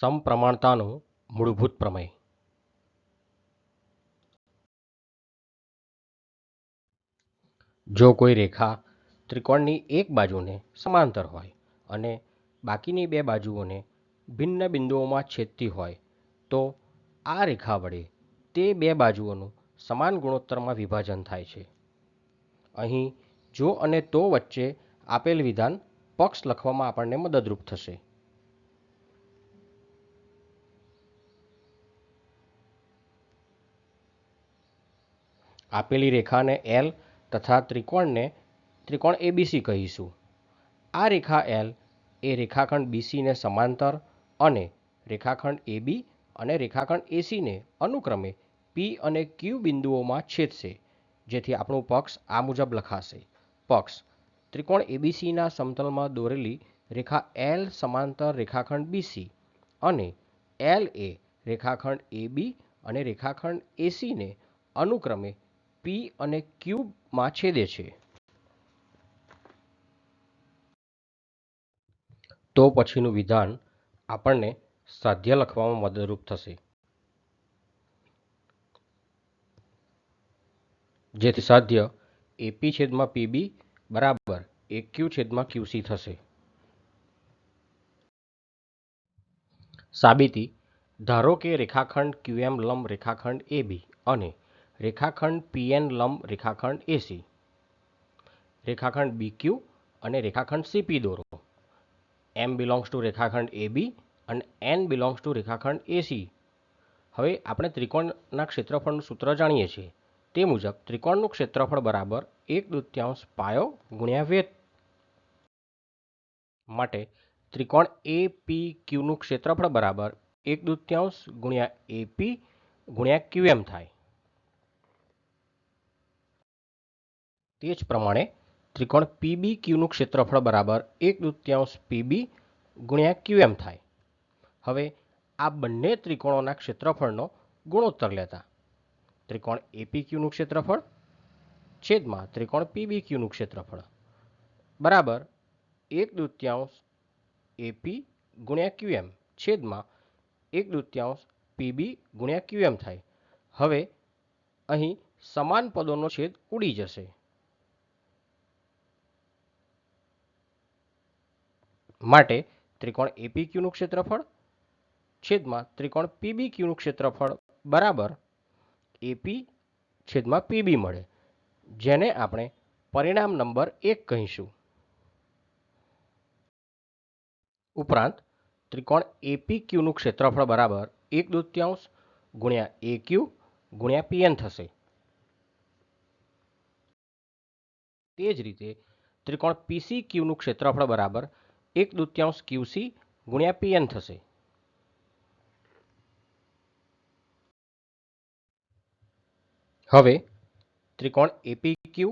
સમપ્રમાણતાનું મૂળભૂત પ્રમેય જો કોઈ રેખા ત્રિકોણની એક બાજુને સમાંતર હોય અને બાકીની બે બાજુઓને ભિન્ન બિંદુઓમાં છેદતી હોય, તો આ રેખા વડે તે બે બાજુઓનું સમાન ગુણોત્તરમાં વિભાજન થાય છે. અહીં જો અને તો વચ્ચે આપેલ વિધાન પક્ષ લખવામાં આપણને મદદરૂપ થશે. આપેલી રેખાને એલ તથા ત્રિકોણને ત્રિકોણ એબીસી કહીશું. આ રેખા એલ એ રેખાખંડ બીસીને સમાંતર અને રેખાખંડ એબી અને રેખાખંડ એસીને અનુક્રમે પી અને ક્યુ બિંદુઓમાં છેદશે, જેથી આપણું પક્ષ આ મુજબ લખાશે. પક્ષ ત્રિકોણ એબીસીના સમતલમાં દોરેલી રેખા એલ સમાંતર રેખાખંડ બીસી અને એલ એ રેખાખંડ એબી અને રેખાખંડ એસીને અનુક્રમે પી અને ક્યુબમાં છેદે છે. તો પછીનું વિધાન આપણને સાધ્ય લખવામાં મદદરૂપ થશે. જેથી સાધ્ય એપી છેદમાં પીબી બરાબર એક્યુ છેદમાં ક્યુસી થશે. સાબિતી ધારો કે રેખાખંડ ક્યુએમ લંબ રેખાખંડ એબી અને રેખાખંડ પીએન લંબ રેખાખંડ એસી રેખાખંડ બીક્યુ અને રેખાખંડ સીપી દોરો. એમ બિલોંગ્સ ટુ રેખાખંડ એબી અને એન બિલોંગ્સ ટુ રેખાખંડ એસી હવે આપણે ત્રિકોણના ક્ષેત્રફળનું સૂત્ર જાણીએ છીએ. તે મુજબ ત્રિકોણનું ક્ષેત્રફળ બરાબર એક દૃત્યાંશ પાયો ગુણ્યા વેદ માટે ત્રિકોણ એ પી ક્યુનું ક્ષેત્રફળ બરાબર એક દૃત્યાંશ ગુણ્યા એપી ગુણ્યા ક્યુએમ થાય. તે જ પ્રમાણે ત્રિકોણ પીબી ક્યુનું ક્ષેત્રફળ બરાબર એક દૃત્યાંશ પીબી ગુણ્યા ક્યુએમ થાય. હવે આ બંને ત્રિકોણોના ક્ષેત્રફળનો ગુણોત્તર લેતા. ત્રિકોણ એપી ક્યુનું ક્ષેત્રફળ છેદમાં ત્રિકોણ પીબી ક્યુનું ક્ષેત્રફળ. બરાબર એક દૃત્યાંશ એપી ગુણ્યા ક્યુએમ છેદમાં એક દૃત્યાંશ પીબી ગુણ્યા ક્યુએમ થાય. હવે અહીં સમાન પદોનો છેદ ઉડી જશે. માટે ત્રિકોણ એપીક્યુનું ક્ષેત્રફળ છેદમાં ત્રિકોણ પીબીક્યુનું ક્ષેત્રફળ બરાબર એપી છેદમાં પીબી મળે, જેને આપણે પરિણામ નંબર એક કહીશું. ઉપરાંત, ત્રિકોણ એપીક્યુનું ક્ષેત્રફળ બરાબર એક દૂત્યાંશ ગુણ્યા એ ક્યુ ગુણ્યા પીએન થશે. તે જ રીતે, ત્રિકોણ પીસી ક્યુનું ક્ષેત્રફળ બરાબર એક દૂત્યાંશ ક્યુસી ગુણ્યા પીએન થશે. હવે ત્રિકોણ એપી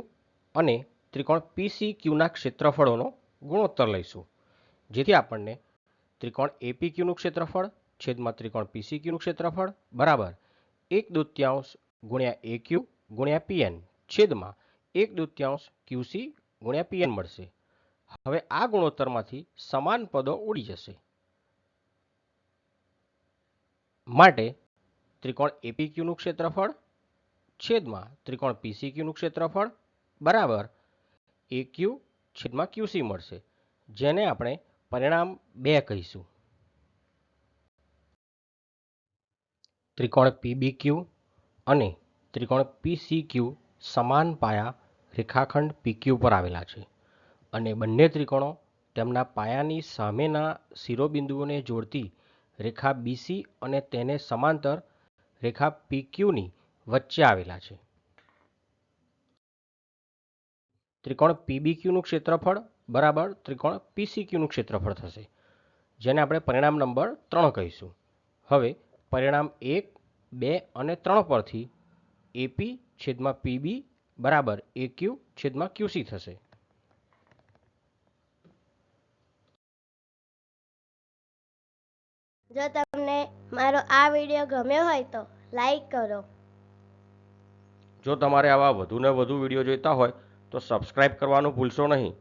અને ત્રિકોણ પીસી ક્યુના ક્ષેત્રફળોનો ગુણોત્તર લઈશું. જેથી આપણને ત્રિકોણ એપી ક્યુનું ક્ષેત્રફળ છેદમાં ત્રિકોણ પીસી ક્યુનું ક્ષેત્રફળ બરાબર એક દૂત્યાંશ ગુણ્યા એ ક્યુ ગુણ્યા પીએન છેદમાં એક દૂત્યાંશ ક્યુસી ગુણ્યા પીએન મળશે. હવે આ ગુણોત્તરમાંથી સમાન પદો ઉડી જશે. માટે ત્રિકોણ એપીક્યુનું ક્ષેત્રફળ છેદમાં ત્રિકોણ પીસીક્યુનું ક્ષેત્રફળ બરાબર એ ક્યુ છેદમાં ક્યુસી મળશે, જેને આપણે પરિણામ બે કહીશું. ત્રિકોણ પીબી ક્યુ અને ત્રિકોણ પીસી ક્યુ સમાન પાયા રેખાખંડ પીક્યુ પર આવેલા છે. અને બંને ત્રિકોણો તેમના પાયાની સામેના શિરોબિંદુઓને જોડતી રેખા બીસી અને તેને સમાંતર રેખા પીક્યુની વચ્ચે આવેલા છે. ત્રિકોણ પીબી ક્યુનું ક્ષેત્રફળ બરાબર ત્રિકોણ પીસી ક્યુનું ક્ષેત્રફળ થશે, જેને આપણે પરિણામ નંબર ત્રણ કહીશું. હવે પરિણામ એક, બે અને ત્રણ પરથી એપી છેદમાં પીબી બરાબર એ ક્યુ છેદમાં ક્યુસી થશે. જો તમને મારો આ વીડિયો ગમ્યો હોય તો લાઈક કરો. જો તમારે આવા વધુને વધુ વીડિયો જોઈતા હોય તો સબસ્ક્રાઈબ કરવાનું ભૂલશો નહીં.